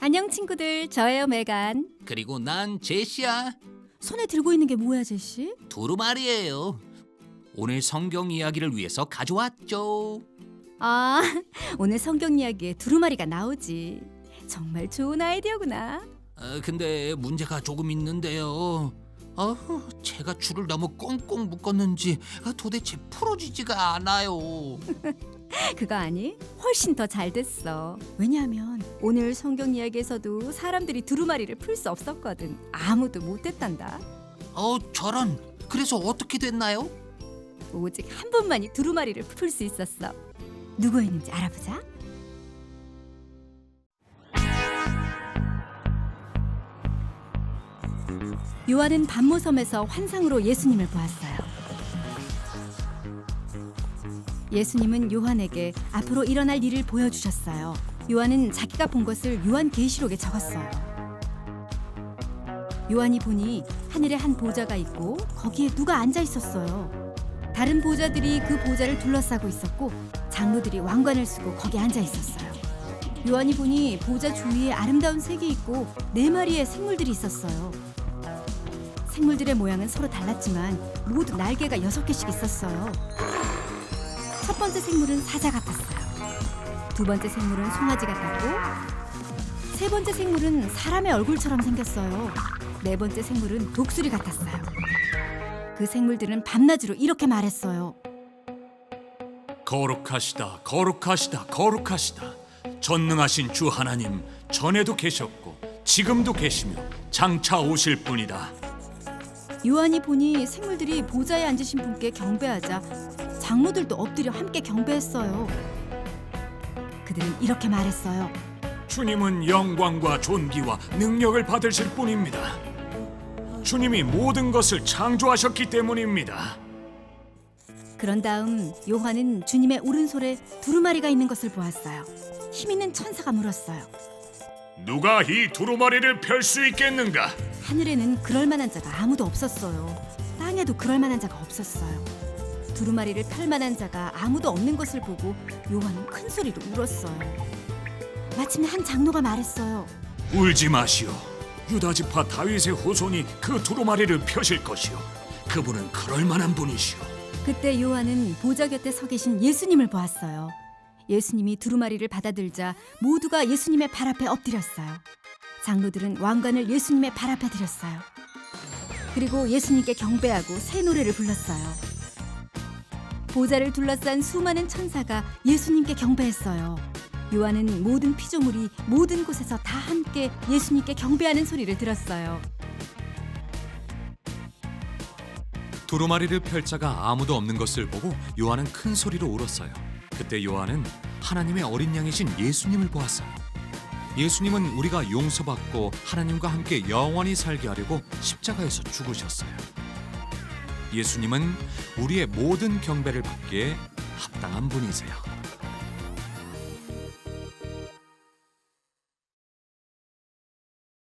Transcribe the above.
안녕 친구들, 저예요 메간. 그리고 난 제시야. 손에 들고 있는 게 뭐야 제시? 두루마리예요. 오늘 성경 이야기를 위해서 가져왔죠. 아, 오늘 성경 이야기에 두루마리가 나오지. 정말 좋은 아이디어구나. 어, 근데 문제가 조금 있는데요. 어, 제가 줄을 너무 꽁꽁 묶었는지 아, 도대체 풀어지지가 않아요. 그거 아니? 훨씬 더 잘 됐어. 왜냐하면 오늘 성경 이야기에서도 사람들이 두루마리를 풀 수 없었거든. 아무도 못했단다. 어, 저런. 그래서 어떻게 됐나요? 오직 한 분만이 두루마리를 풀 수 있었어. 누구였는지 알아보자. 요한은 반모섬에서 환상으로 예수님을 보았어요. 예수님은 요한에게 앞으로 일어날 일을 보여주셨어요. 요한은 자기가 본 것을 요한 계시록에 적었어요. 요한이 보니 하늘에 한 보좌가 있고 거기에 누가 앉아 있었어요. 다른 보좌들이 그 보좌를 둘러싸고 있었고 장로들이 왕관을 쓰고 거기 앉아 있었어요. 요한이 보니 보좌 주위에 아름다운 색이 있고 네 마리의 생물들이 있었어요. 생물들의 모양은 서로 달랐지만 모두 날개가 여섯 개씩 있었어요. 첫 번째 생물은 사자 같았어요. 두 번째 생물은 송아지 같았고 세 번째 생물은 사람의 얼굴처럼 생겼어요. 네 번째 생물은 독수리 같았어요. 그 생물들은 밤낮으로 이렇게 말했어요. 거룩하시다, 거룩하시다, 거룩하시다. 전능하신 주 하나님 전에도 계셨고 지금도 계시며 장차 오실 분이다. 요한이 보니 생물들이 보좌에 앉으신 분께 경배하자 장로들도 엎드려 함께 경배했어요. 그들은 이렇게 말했어요. 주님은 영광과 존귀와 능력을 받으실 분입니다. 주님이 모든 것을 창조하셨기 때문입니다. 그런 다음 요한은 주님의 오른손에 두루마리가 있는 것을 보았어요. 힘 있는 천사가 물었어요. 누가 이 두루마리를 펼 수 있겠는가? 하늘에는 그럴 만한 자가 아무도 없었어요. 땅에도 그럴 만한 자가 없었어요. 두루마리를 펼 만한 자가 아무도 없는 것을 보고 요한은 큰 소리로 울었어요. 마침내 한 장로가 말했어요. 울지 마시오. 유다 지파 다윗의 후손이 그 두루마리를 펴실 것이오. 그분은 그럴 만한 분이시오. 그때 요한은 보좌 곁에 서 계신 예수님을 보았어요. 예수님이 두루마리를 받아들자 모두가 예수님의 발 앞에 엎드렸어요. 장로들은 왕관을 예수님의 발 앞에 드렸어요. 그리고 예수님께 경배하고 새 노래를 불렀어요. 보좌를 둘러싼 수많은 천사가 예수님께 경배했어요. 요한은 모든 피조물이 모든 곳에서 다 함께 예수님께 경배하는 소리를 들었어요. 두루마리를 펼 자가 아무도 없는 것을 보고 요한은 큰 소리로 울었어요. 그때 요한은 하나님의 어린 양이신 예수님을 보았어요. 예수님은 우리가 용서받고 하나님과 함께 영원히 살게 하려고 십자가에서 죽으셨어요. 예수님은 우리의 모든 경배를 받기에 합당한 분이세요.